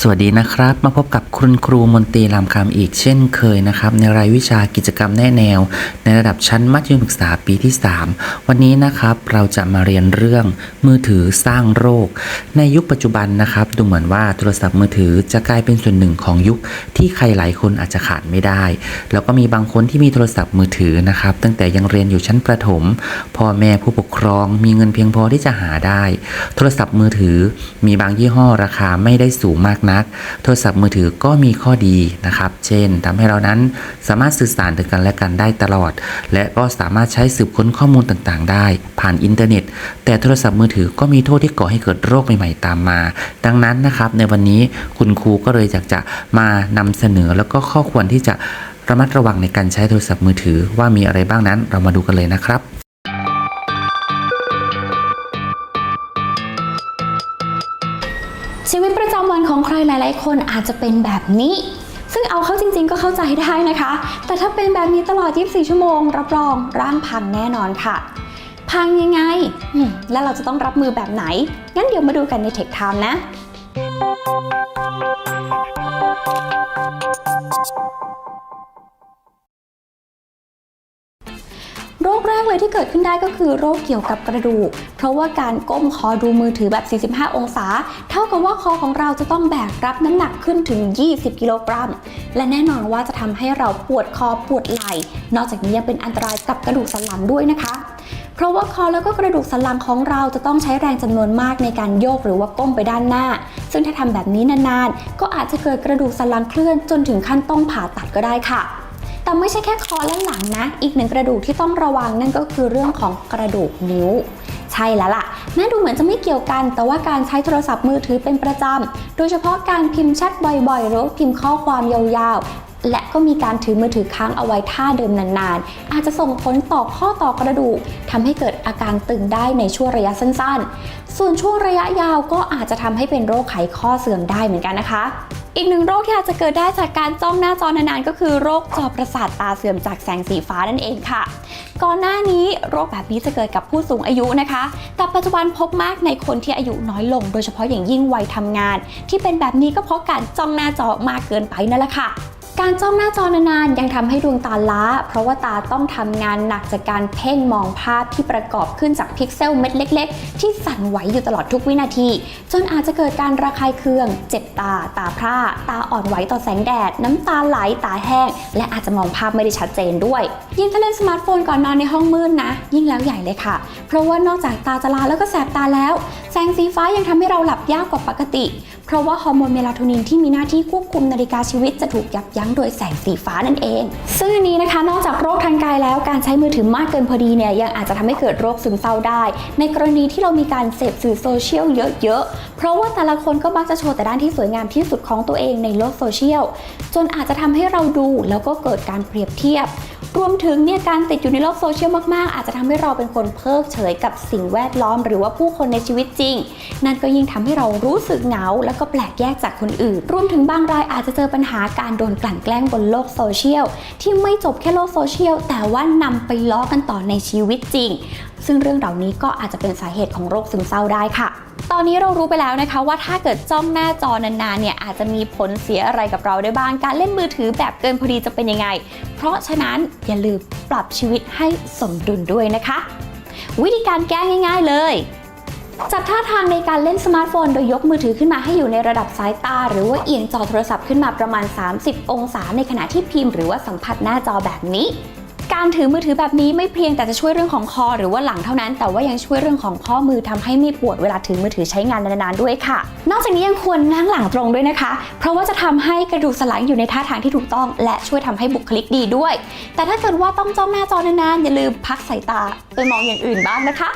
สวัสดีนะครับ มาพบกับคุณครูมนตรีลำคำอีกเช่นเคยนะครับ ในรายวิชากิจกรรมแนะแนว ในระดับชั้นมัธยมศึกษาปีที่ 3 วันนี้นะครับเราจะมาเรียนเรื่องมือถือสร้างโรค ในยุคปัจจุบันนะครับ ดูเหมือนว่าโทรศัพท์มือถือจะกลายเป็นส่วนหนึ่งของยุคที่ใครหลายคนอาจจะขาดไม่ได้ แล้วก็มีบางคนที่มีโทรศัพท์มือถือนะครับ ตั้งแต่ยังเรียนอยู่ชั้นประถมพ่อแม่ผู้ปกครองมีเงินเพียงพอที่จะหาได้ โทรศัพท์มือถือมีบางยี่ห้อราคาไม่ได้สูงมากนัก โทรศัพท์มือถือก็มีข้อดีนะครับ เช่นทำให้เรานั้นสามารถสื่อสารถึงกันและกันได้ตลอด และก็สามารถใช้สืบค้นข้อมูลต่างๆ ได้ ผ่านอินเทอร์เน็ต แต่โทรศัพท์มือถือก็มีโทษที่ก่อให้เกิดโรคใหม่ๆตามมา ดังนั้นนะครับ ในวันนี้คุณครูก็เลยอยากจะมานำเสนอแล้วก็ข้อควรที่จะระมัดระวังในการใช้โทรศัพท์มือถือว่ามีอะไรบ้างนั้นเรามาดูกันเลยนะครับ ชีวิตประจำวันของใครหลาย ๆ คนอาจจะเป็นแบบนี้ ซึ่งเอาเข้าจริง ๆ ก็เข้าใจได้นะคะ แต่ถ้าเป็นแบบนี้ตลอด 24 ชั่วโมง รับรองร่างพังแน่นอนค่ะ พังยังไง แล้วเราจะต้องรับมือแบบไหน งั้นเดี๋ยวมาดูกันในเทคไทม์นะ เลยที่เกิดขึ้นได้ก็คือโรคเกี่ยวกับกระดูก เพราะว่าการก้มคอดูมือถือแบบ 45 องศา เท่ากับว่าคอของเราจะต้องแบกรับน้ำหนักขึ้นถึง 20 กิโลกรัม และแน่นอนว่าจะทำให้เราปวดคอปวดไหล่ นอกจากนี้ยังเป็นอันตรายกับกระดูกสันหลังด้วยนะคะเพราะว่าคอแล้วก็กระดูกสันหลังของเราจะต้องใช้แรงจำนวนมากในการโยกหรือว่าก้มไปด้านหน้า ซึ่งถ้าทำแบบนี้นานๆ ก็อาจจะเกิดกระดูกสันหลังเคลื่อนจนถึงขั้นต้องผ่าตัดก็ได้ค่ะ แต่ไม่ใช่แค่คอและหลังนะ อีกหนึ่งกระดูกที่ต้องระวังนั่นก็คือเรื่องของกระดูกนิ้ว ใช่แล้วล่ะ แม้ดูเหมือนจะไม่เกี่ยวกัน แต่ว่าการใช้โทรศัพท์มือถือเป็นประจำ โดยเฉพาะการพิมพ์แชทบ่อยๆ หรือพิมพ์ข้อความยาวๆ และก็มีการถือมือถือค้างเอาไว้ท่าเดิมนานๆ อาจจะส่งผลต่อข้อต่อกระดูกทำให้เกิดอาการตึงได้ในช่วงระยะสั้นๆ ส่วนช่วงระยะยาวก็อาจจะทำให้เป็นโรคไขข้อเสื่อมได้เหมือนกันนะคะ อีกหนึ่งโรคที่อาจจะเกิดได้จากการจ้องหน้าจอนานๆ ก็คือโรคจอประสาทตาเสื่อมจากแสงสีฟ้านั่นเองค่ะ ก่อนหน้านี้โรคแบบนี้จะเกิดกับผู้สูงอายุนะคะ แต่ปัจจุบันพบมากในคนที่อายุน้อยลง โดยเฉพาะอย่างยิ่งวัยทำงาน ที่เป็นแบบนี้ก็เพราะการจ้องหน้าจอมากเกินไปนั่นแหละค่ะ การจ้องหน้าจอนานๆ ยังทำให้ดวงตาล้า เพราะว่าตาต้องทำงานหนักจากการเพ่งมองภาพที่ประกอบขึ้นจากพิกเซลเม็ดเล็ก ๆ ที่สั่นไหวอยู่ตลอดทุกวินาที จนอาจจะเกิดการระคายเคือง เจ็บตา ตาพร่า ตาอ่อนไหวต่อแสงแดด น้ำตาไหล ตาแห้ง และอาจจะมองภาพไม่ได้ชัดเจนด้วย ยิ่งถ้าเล่นสมาร์ทโฟนก่อนนอนในห้องมืดนนะ ยิ่งแล้วใหญ่เลยค่ะ เพราะว่านอกจากตาจะลาแล้วก็แสบตาแล้ว แสงสีฟ้ายังทำให้เราหลับยากกว่าปกติ ราะว่าฮอร์โมนเมลาโทนินที่มีหน้าที่ควบคุมนาฬิกาชีวิตจะถูกยับยั้งโดยแสงสีฟ้านั่นเอง ซึ่งอันนี้นะคะนอกจากโรคทางกายแล้วการใช้มือถือมากเกินพอดีเนี่ยยังอาจจะทำให้เกิดโรคซึมเศร้าได้ ในกรณีที่เรามีการเสพสื่อโซเชียลเยอะๆ เพราะว่าแต่ละคนก็มักจะโชว์แต่ด้านที่สวยงามที่สุดของตัวเองในโลกโซเชียล จนอาจจะทำให้เราดูแล้วก็เกิดการเปรียบเทียบ รวมถึงเนี่ยการติดอยู่ในโลกโซเชียลมาก ๆ อาจจะทำให้เราเป็นคนเพิกเฉยกับสิ่งแวดล้อม หรือว่าผู้คนในชีวิตจริง นั่นก็ยิ่งทำให้เรารู้สึกเหงา แล้วก็แปลกแยกจากคนอื่น รวมถึงบางรายอาจจะเจอปัญหาการโดนกลั่นแกล้งบนโลกโซเชียลที่ไม่จบแค่โลกโซเชียลแต่ว่านำไปล้อกันต่อในชีวิตจริง ซึ่งเรื่องเหล่านี้ก็อาจจะเป็นสาเหตุของโรคซึมเศร้าได้ค่ะ ตอนนี้เรารู้ไปแล้วนะคะว่าถ้าเกิดจ้องหน้าจอนานๆเนี่ยอาจจะมีผลเสียอะไรกับเราได้บ้าง การเล่นมือถือแบบเกินพอดีจะเป็นยังไง เพราะฉะนั้นอย่าลืมปรับชีวิตให้สมดุลด้วยนะคะ วิธีการแก้ง่าย ๆ เลยจัดท่าทางในการเล่นสมาร์ทโฟนโดยยกมือถือขึ้นมาให้อยู่ในระดับสายตา หรือว่าเอียงจอโทรศัพท์ขึ้นมาประมาณ 30 องศาในขณะที่พิมพ์หรือว่าสัมผัสหน้าจอแบบนี้ การถือมือถือแบบนี้ไม่เพียงแต่จะช่วยเรื่องของคอ หรือว่าหลังเท่านั้น แต่ว่ายังช่วยเรื่องของข้อมือทำให้ไม่ปวดเวลาถือมือถือใช้งานนานๆด้วยค่ะ นอกจากนี้ยังควรนั่งหลังตรงด้วยนะคะ เพราะว่าจะทำให้กระดูกสันหลังอยู่ในท่าทางที่ถูกต้อง และช่วยทำให้บุคลิกดีด้วย แต่ถ้าเกิดว่าต้องจ้องหน้าจอนานๆอย่าลืมพักสายตาไปมองอย่างอื่นบ้างนะคะ